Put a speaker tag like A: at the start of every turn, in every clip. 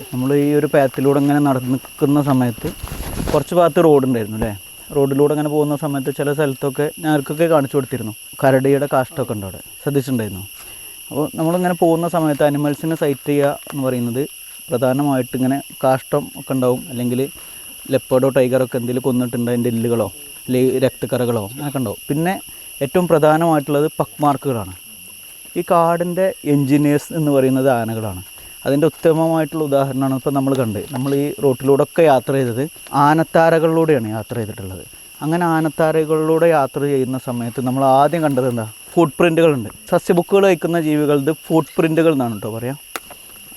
A: നമ്മൾ ഈ ഒരു പാത്തിലൂടെ ഇങ്ങനെ നടന്ന് നിൽക്കുന്ന സമയത്ത് കുറച്ച് ഭാഗത്ത് റോഡുണ്ടായിരുന്നു അല്ലേ? റോഡിലൂടെ അങ്ങനെ പോകുന്ന സമയത്ത് ചില സ്ഥലത്തൊക്കെ ഞാർക്കൊക്കെ കാണിച്ചു കൊടുത്തിരുന്നു. കരടിയുടെ കാഷ്ടമൊക്കെ ഉണ്ട് അവിടെ. ശ്രദ്ധിച്ചിട്ടുണ്ടായിരുന്നു? അപ്പോൾ നമ്മളിങ്ങനെ പോകുന്ന സമയത്ത് അനിമൽസിനെ സൈറ്റ് ചെയ്യുക എന്ന് പറയുന്നത് പ്രധാനമായിട്ട് ഇങ്ങനെ കാഷ്ടം ഒക്കെ ഉണ്ടാവും. അല്ലെങ്കിൽ ലെപ്പേഡോ ടൈഗറൊക്കെ എന്തെങ്കിലും കൊന്നിട്ടുണ്ട് അതിന്റെ എല്ലുകളോ? അല്ലെങ്കിൽ രക്തക്കറകളോ? അങ്ങനെയൊക്കെ ഉണ്ടാവും. പിന്നെ ഏറ്റവും പ്രധാനമായിട്ടുള്ളത് പക്ക് മാർക്കുകളാണ് ഈ കാടിന്റെ എൻജിനീയേഴ്സ് എന്ന് പറയുന്നത് ആനകളാണ്. അതിന്റെ ഉത്തമമായിട്ടുള്ള ഉദാഹരണമാണ് ഇപ്പോൾ നമ്മൾ കണ്ട്. നമ്മൾ ഈ റോട്ടിലൂടെ ഒക്കെ യാത്ര ചെയ്തത് ആനത്താരകളിലൂടെയാണ് യാത്ര ചെയ്തിട്ടുള്ളത്. അങ്ങനെ ആനത്താരകളിലൂടെ യാത്ര ചെയ്യുന്ന സമയത്ത് നമ്മൾ ആദ്യം കണ്ടത് എന്താ? ഫുട് പ്രിന്റുകളുണ്ട് സസ്യബുക്കുകൾ കഴിക്കുന്ന ജീവികളുടെ ഫുട് പ്രിന്റുകൾ എന്നാണ് കേട്ടോ പറയാം.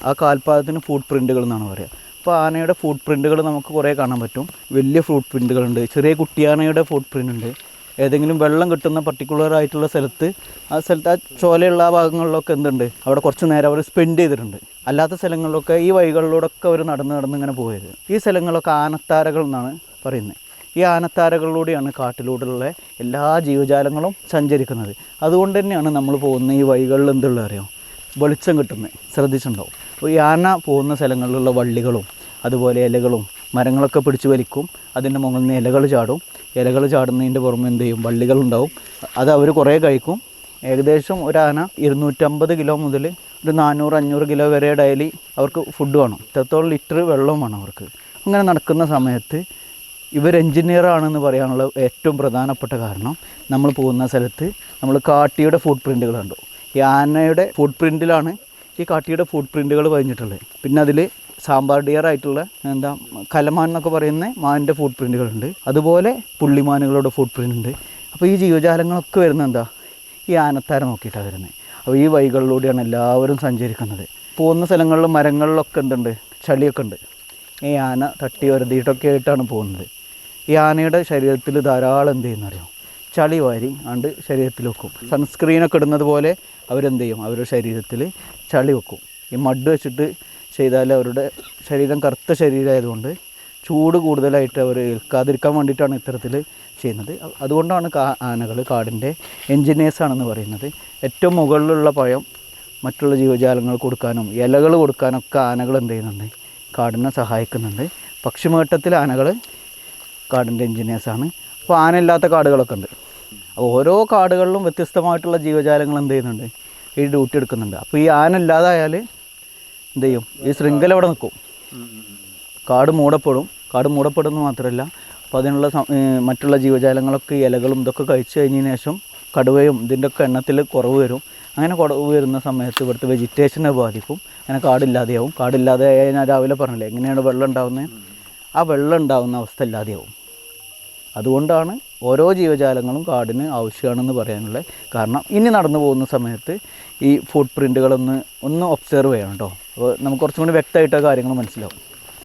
A: ആ കാൽപാദത്തിന് ഫുട് പ്രിന്റുകൾ എന്നാണ് പറയുക അപ്പോൾ ആനയുടെ ഫുട് പ്രിന്റുകൾ നമുക്ക് കുറേ കാണാൻ പറ്റും. വലിയ ഫുട് പ്രിന്റുകളുണ്ട് ചെറിയ കുട്ടിയാനയുടെ ഫുട് പ്രിന്റ് ഉണ്ട്. ഏതെങ്കിലും വെള്ളം കിട്ടുന്ന പർട്ടിക്കുലർ ആയിട്ടുള്ള സ്ഥലത്ത് ആ സ്ഥലത്ത് ആ ചോലയുള്ള ആ ഭാഗങ്ങളിലൊക്കെ എന്തുണ്ട്? അവിടെ കുറച്ച് നേരം അവർ സ്പെൻഡ് ചെയ്തിട്ടുണ്ട്. അല്ലാത്ത സ്ഥലങ്ങളിലൊക്കെ ഈ വഴികളിലൂടെയൊക്കെ അവർ നടന്ന് നടന്ന് ഇങ്ങനെ പോയത്. ഈ സ്ഥലങ്ങളൊക്കെ ആനത്താരകൾ എന്നാണ് പറയുന്നത്. ഈ ആനത്താരകളിലൂടെയാണ് കാട്ടിലൂടെയുള്ള എല്ലാ ജീവജാലങ്ങളും സഞ്ചരിക്കുന്നത്. അതുകൊണ്ട് തന്നെയാണ് നമ്മൾ പോകുന്ന ഈ വഴികളിൽ എന്തുള്ള അറിയാം? വെളിച്ചം കിട്ടുന്നത്. ശ്രദ്ധിച്ചിട്ടുണ്ടാവും. അപ്പോൾ ഈ ആന പോകുന്ന സ്ഥലങ്ങളിലുള്ള വള്ളികളും അതുപോലെ ഇലകളും മരങ്ങളൊക്കെ പിടിച്ച് വലിക്കും. അതിന്റെ മുകളിൽ നിന്ന് ഇലകൾ ചാടും. ഇലകൾ ചാടുന്നതിന്റെ പുറമെ എന്ത് ചെയ്യും? വള്ളികളുണ്ടാവും. അത് അവർ കുറേ കഴിക്കും. ഏകദേശം ഒരു ആന ഇരുന്നൂറ്റമ്പത് കിലോ മുതൽ ഒരു നാനൂറ് അഞ്ഞൂറ് കിലോ വരെ ഡെയിലി അവർക്ക് ഫുഡ് വേണം. ഇത്രത്തോളം ലിറ്റർ വെള്ളം വേണം അവർക്ക്? അങ്ങനെ നടക്കുന്ന സമയത്ത് ഇവർ എഞ്ചിനീയർ ആണെന്ന് പറയാനുള്ള ഏറ്റവും പ്രധാനപ്പെട്ട കാരണം നമ്മൾ പോകുന്ന സ്ഥലത്ത് നമ്മൾ കാട്ടിയുടെ ഫുട് പ്രിന്റുകൾ കണ്ടു. ഈ ആനയുടെ ഫുട് പ്രിന്റിലാണ് ഈ കാട്ടിയുടെ ഫുട് പ്രിന്റുകൾ പതിഞ്ഞിട്ടുള്ളത് പിന്നെ അതിൽ സാമ്പാർ ഡിയർ ആയിട്ടുള്ള എന്താ കലമാൻ എന്നൊക്കെ പറയുന്ന മാനിന്റെ ഫുട് പ്രിന്റുകളുണ്ട് അതുപോലെ പുള്ളിമാനുകളുടെ ഫുട് പ്രിന്റ് ഉണ്ട്. അപ്പോൾ ഈ ജീവജാലങ്ങളൊക്കെ വരുന്നത് എന്താ? ഈ ആനത്താര നോക്കിയിട്ടാണ് വരുന്നത് അപ്പോൾ ഈ വഴികളിലൂടെയാണ് എല്ലാവരും സഞ്ചരിക്കുന്നത്. പോകുന്ന സ്ഥലങ്ങളിൽ മരങ്ങളിലൊക്കെ എന്തുണ്ട്? ചളിയൊക്കെ ഉണ്ട്. ഈ ആന തട്ടി വരുതിയിട്ടൊക്കെ ആയിട്ടാണ് പോകുന്നത്. ഈ ആനയുടെ ശരീരത്തിൽ ധാരാളം എന്ത് ചെയ്യുന്നറിയോ? ചളി വാരി ആണ്ട് ശരീരത്തിൽ വെക്കും. സൺസ്ക്രീനൊക്കെ ഇടുന്നത് പോലെ അവരെന്ത് ചെയ്യും? അവരുടെ ശരീരത്തിൽ ചളി വെക്കും. ഈ മഡ് വെച്ചിട്ട് ചെയ്താൽ അവരുടെ ശരീരം കറുത്ത ശരീരമായതുകൊണ്ട് ചൂട് കൂടുതലായിട്ട് അവർ ഏൽക്കാതിരിക്കാൻ വേണ്ടിയിട്ടാണ് ഇത്തരത്തിൽ ചെയ്യുന്നത്. അതുകൊണ്ടാണ് കാ ആനകൾ കാടിന്റെ എൻജിനീയേഴ്സാണെന്ന് പറയുന്നത്. ഏറ്റവും മുകളിലുള്ള പഴം മറ്റുള്ള ജീവജാലങ്ങൾ കൊടുക്കാനും ഇലകൾ കൊടുക്കാനൊക്കെ ആനകൾ എന്ത് ചെയ്യുന്നുണ്ട്? കാടിനെ സഹായിക്കുന്നുണ്ട്. പക്ഷിമേട്ടത്തിൽ ആനകൾ കാടിന്റെ എൻജിനീയേഴ്സാണ്. അപ്പോൾ ആനയില്ലാത്ത കാടുകളൊക്കെ ഉണ്ട്. അപ്പോൾ ഓരോ കാടുകളിലും വ്യത്യസ്തമായിട്ടുള്ള ജീവജാലങ്ങൾ എന്ത് ചെയ്യുന്നുണ്ട്? ഈ ഡ്യൂട്ടി എടുക്കുന്നുണ്ട്. അപ്പോൾ ഈ ആന ഇല്ലാതായാൽ എന്ത് ചെയ്യും? ഈ ശൃംഖല അവിടെ നിൽക്കും. കാട് മൂടപ്പെടും. കാട് മൂടപ്പെടുന്നു മാത്രമല്ല അപ്പോൾ അതിനുള്ള മറ്റുള്ള ജീവജാലങ്ങളൊക്കെ ഇലകളും ഇതൊക്കെ കഴിച്ചു കഴിഞ്ഞതിന് ശേഷം കടുവയും ഇതിന്റെ ഒക്കെ എണ്ണത്തിൽ കുറവ് വരും. അങ്ങനെ കുറവ് വരുന്ന സമയത്ത് ഇവിടുത്തെ വെജിറ്റേഷനെ ബാധിക്കും. അങ്ങനെ കാടില്ലാതെയാവും കാടില്ലാതെ ഞാൻ രാവിലെ പറഞ്ഞില്ലേ എങ്ങനെയാണ് വെള്ളം ഉണ്ടാകുന്നത് ആ വെള്ളം ഉണ്ടാകുന്ന അവസ്ഥ ഇല്ലാതെയാവും. അതുകൊണ്ടാണ് ഓരോ ജീവജാലങ്ങളും കാടിന് ആവശ്യമാണെന്ന് പറയാനുള്ള കാരണം ഇനി നടന്നു പോകുന്ന സമയത്ത് ഈ ഫുട് പ്രിന്റുകളൊന്ന് ഒന്ന് ഒബ്സർവ് ചെയ്യണം കേട്ടോ അപ്പോൾ നമുക്ക് കുറച്ചും കൂടി വ്യക്തമായിട്ട് കാര്യങ്ങൾ മനസ്സിലാവും.